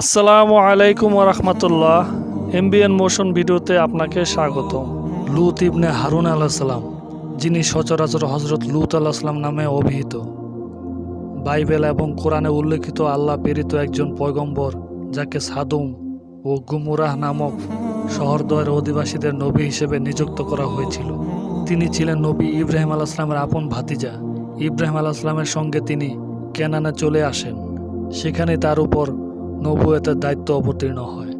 আসসালামু আলাইকুম রহমতুল্লাহ MBN motion ভিডিওতে আপনাকে স্বাগত লুত ইবনে হারুন আলাহিসাল্লাম যিনি সচরাচর হজরত লুত আলাহিসাল্লাম নামে অভিহিত। বাইবেল এবং কোরআনে উল্লেখিত আল্লাহ প্রেরিত একজন পয়গম্বর, যাকে সাদুম ও গুমুরাহ নামক শহরদ্বয়ের অধিবাসীদের নবী হিসেবে নিযুক্ত করা হয়েছিল। তিনি ছিলেন নবী ইব্রাহিম আলাহিসামের আপন ভাতিজা। ইব্রাহিম আলাহিসামের সঙ্গে তিনি কেনানে চলে আসেন। সেখানে তার উপর নবুয়তের দায়িত্ব অবতীর্ণ হয়।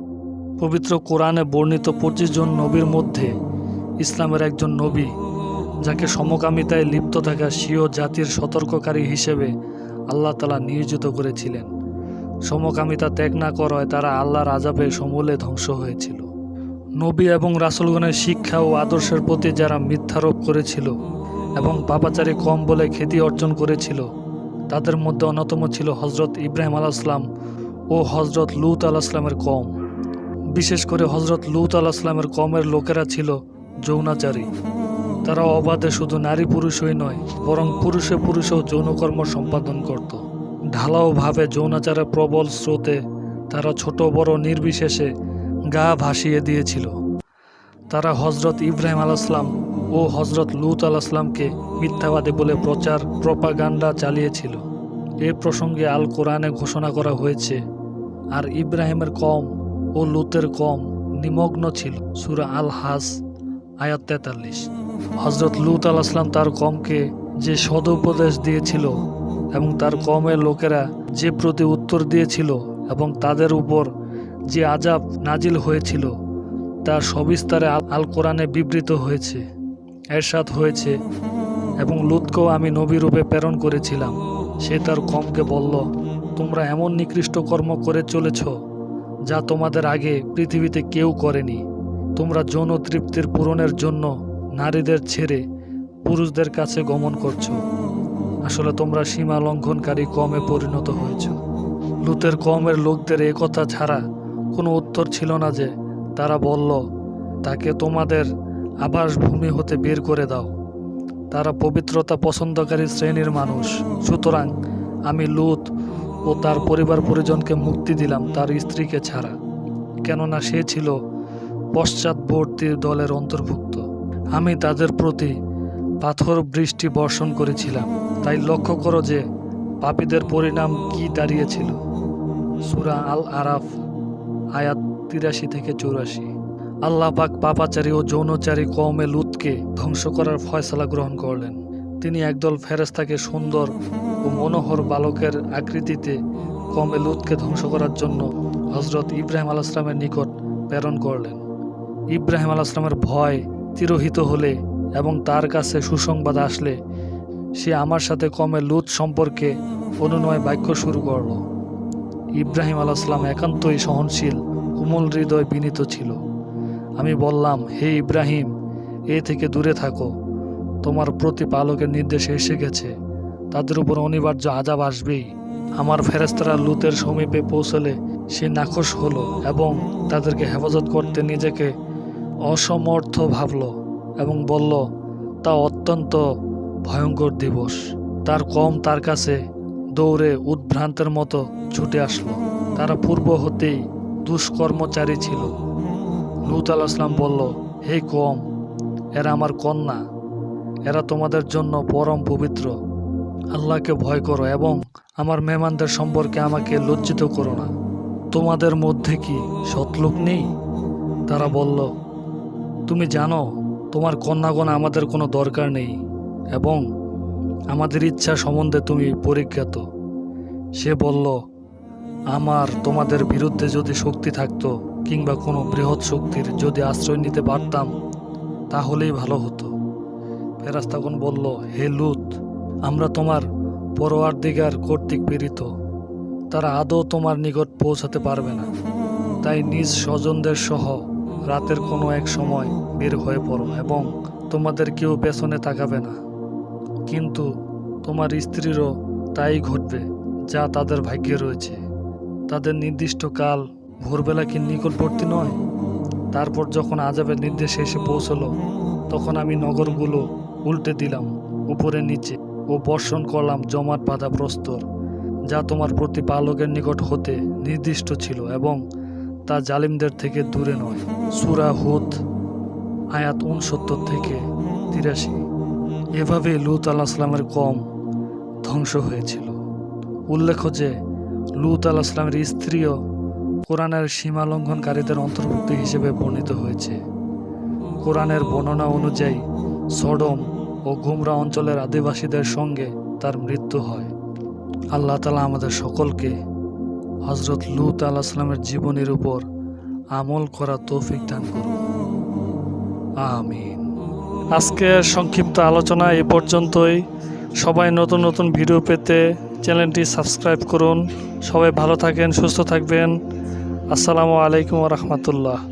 পবিত্র কোরআনে বর্ণিত পঁচিশ জন নবীর মধ্যে ইসলামের একজন নবী, যাকে সমকামিতায় লিপ্ত থাকা স্বীয় জাতির সতর্ককারী হিসেবে আল্লাহ তালা নিয়োজিত করেছিলেন। সমকামিতা ত্যাগ না করায় তারা আল্লাহর আজাবে সমূলে ধ্বংস হয়েছিল। নবী এবং রাসুলগণের শিক্ষা ও আদর্শের প্রতি যারা মিথ্যারোপ করেছিল এবং পাপাচারী কম বলে খ্যাতি অর্জন করেছিল, তাদের মধ্যে অন্যতম ছিল হজরত ইব্রাহিম আলাইসলাম ও হজরত লুত আলাহিসামের কম বিশেষ করে হজরত লুত আলাহিসামের কমের লোকেরা ছিল যৌনাচারী। তারা অবাধে শুধু নারী পুরুষই নয়, বরং পুরুষে পুরুষেও যৌনকর্ম সম্পাদন করত। ঢালাওভাবে যৌনাচারের প্রবল স্রোতে তারা ছোট, বড়, নির্বিশেষে গা ভাসিয়ে দিয়েছিল। তারা হজরত ইব্রাহিম আলাইসলাম ও হজরত লুত আলাহিসামকে মিথ্যাবাদী বলে প্রচার, প্রপাগান্ডা চালিয়েছিল। এ প্রসঙ্গে আল কোরআনে ঘোষণা করা হয়েছে আর ইব্রাহিমের কম ও লুতের কম নিমগ্ন ছিল। সুরা আল হাস আয়াত তেতাল্লিশ। হজরত লুত আল আসলাম তার কমকে যে সদুপদেশ দিয়েছিল এবং তার কমের লোকেরা যে প্রতি উত্তর দিয়েছিল এবং তাদের উপর যে আজাব নাজিল হয়েছিল তার সবিস্তারে আল- কোরআনে বিবৃত হয়েছে, এরশাদ হয়েছে এবং লুতকেও আমি নবী রূপে প্রেরণ করেছিলাম। সে তার কমকে বলল তোমরা এমন নিকৃষ্ট কর্ম করে চলেছ, যা তোমাদের আগে পৃথিবীতে কেউ করেনি। তোমরা যৌন তৃপ্তির পূরণের জন্য নারীদের ছেড়ে পুরুষদের কাছে গমন করছ। আসলে তোমরা সীমা লঙ্ঘনকারী কমে পরিণত হয়েছ। লুতের কমের লোকদের এ কথা ছাড়া কোনো উত্তর ছিল না যে তারা বলল, তাকে তোমাদের আবাসভূমি হতে বের করে দাও। তারা পবিত্রতা পছন্দকারী শ্রেণির মানুষ। সুতরাং আমি লুত ও তার পরিবার পরিজনকে মুক্তি দিলাম তার স্ত্রীকে ছাড়া। কেননা সে ছিল পশ্চাৎবর্তী দলের অন্তর্ভুক্ত। আমি তাদের প্রতি পাথর বৃষ্টি বর্ষণ করেছিলাম। তাই লক্ষ্য করো যে পাপীদের পরিণাম কি দাঁড়িয়েছিল। সুরা আল আরাফ আয়াত তিরাশি থেকে চৌরাশি। আল্লাহ পাক পাপাচারী ও যৌনচারী কওমে লুতকে ধ্বংস করার ফয়সলা গ্রহণ করলেন। তিনি একদল ফেরেস্তাকে সুন্দর ও মনোহর বালকের আকৃতিতে কমে লুতকে ধ্বংস করার জন্য হজরত ইব্রাহিম আলাইসলামের নিকট প্রেরণ করলেন। ইব্রাহিম আলাইসলামের ভয় তিরোহিত হলে এবং তার কাছে সুসংবাদ আসলে সে আমার সাথে কমে লুত সম্পর্কে অনুনয় বাক্য শুরু করল। ইব্রাহিম আলাইসলাম একান্তই সহনশীল, কোমল হৃদয় বিনীত ছিল। আমি বললাম, হে ইব্রাহিম, এ থেকে দূরে থাকো। তোমার প্রতিপালকের নির্দেশে এসে গেছে। তাদের উপর অনিবার্য আজাব আসবেই আমার ফেরেস্তারা লুতের সমীপে পৌঁছলে সে নাখোশ হলো এবং তাদেরকে হেফাজত করতে নিজেকে অসমর্থ ভাবল এবং বলল, তা অত্যন্ত ভয়ঙ্কর দিবস। তার কম তার কাছে দৌড়ে উদ্ভ্রান্তের মতো ছুটে আসলো। তারা পূর্ব হতেই দুষ্কর্মচারী ছিল। লুত আল আসলাম বলল, হে কম, এরা আমার কন্যা। এরা তোমাদের জন্য পরম পবিত্র। আল্লাহকে ভয় করো এবং আমার মেহমানদের সম্পর্কে আমাকে লজ্জিত করো না। তোমাদের মধ্যে কি সৎলোক নেই? তারা বলল, তুমি জানো, তোমার কন্যাগণ আমাদের কোনো দরকার নেই এবং আমাদের ইচ্ছা সম্বন্ধে তুমি পরিজ্ঞাত। সে বলল, আমার তোমাদের বিরুদ্ধে যদি শক্তি থাকতো কিংবা কোনো বৃহৎ শক্তির যদি আশ্রয় নিতে পারতাম, তাহলেই ভালো হতো। ফেরাস্তাগণ বলল, হে লুত আমরা তোমার পরোয়ার দিগার কর্তৃক প্রেরিত। তারা আদৌ তোমার নিকট পৌঁছাতে পারবে না। তাই নিজ স্বজনদের সহ রাতের কোনো এক সময় বের হয়ে পড়ো এবং তোমাদের কেউ পেছনে তাকাবে না। কিন্তু তোমার স্ত্রীরও তাই ঘটবে যা তাদের ভাগ্যে রয়েছে। তাদের নির্দিষ্ট কাল ভোরবেলা কি নিকটবর্তী নয়? তারপর যখন আজাবের নির্দেশে এসে পৌঁছলো, তখন আমি নগরগুলো উল্টে দিলাম, উপরে নিচে। ও বর্ষণ করলাম জমাট বাঁধা প্রস্তর, যা তোমার প্রতিপালকের নিকট হতে নির্দিষ্ট ছিল এবং তা জালিমদের থেকে দূরে নয়। সুরা হুদ, আয়াত উনসত্তর থেকে তিরাশি। এভাবে লুত আল্লাহ সালামের কম ধ্বংস হয়েছিল। উল্লেখ্য যে, লুত আল্লাহ সালামের স্ত্রীও কোরআনের সীমা লঙ্ঘনকারীদের অন্তর্ভুক্ত হিসেবে বর্ণিত হয়েছে। কোরআনের বর্ণনা অনুযায়ী সডম ও গুমরা অঞ্চলের আদিবাসীদের সঙ্গে তার মৃত্যু হয়। আল্লাহ তালা আমাদের সকলকে হজরত লুত আল্লাহ সালামের জীবনের উপর আমল করা তৌফিক দান করুন। আমিন। আজকের সংক্ষিপ্ত আলোচনা এ পর্যন্তই। সবাই নতুন নতুন ভিডিও পেতে চ্যানেলটি সাবস্ক্রাইব করুন। সবাই ভালো থাকেন, সুস্থ থাকবেন। আসসালামু আলাইকুম রহমতুল্লাহ।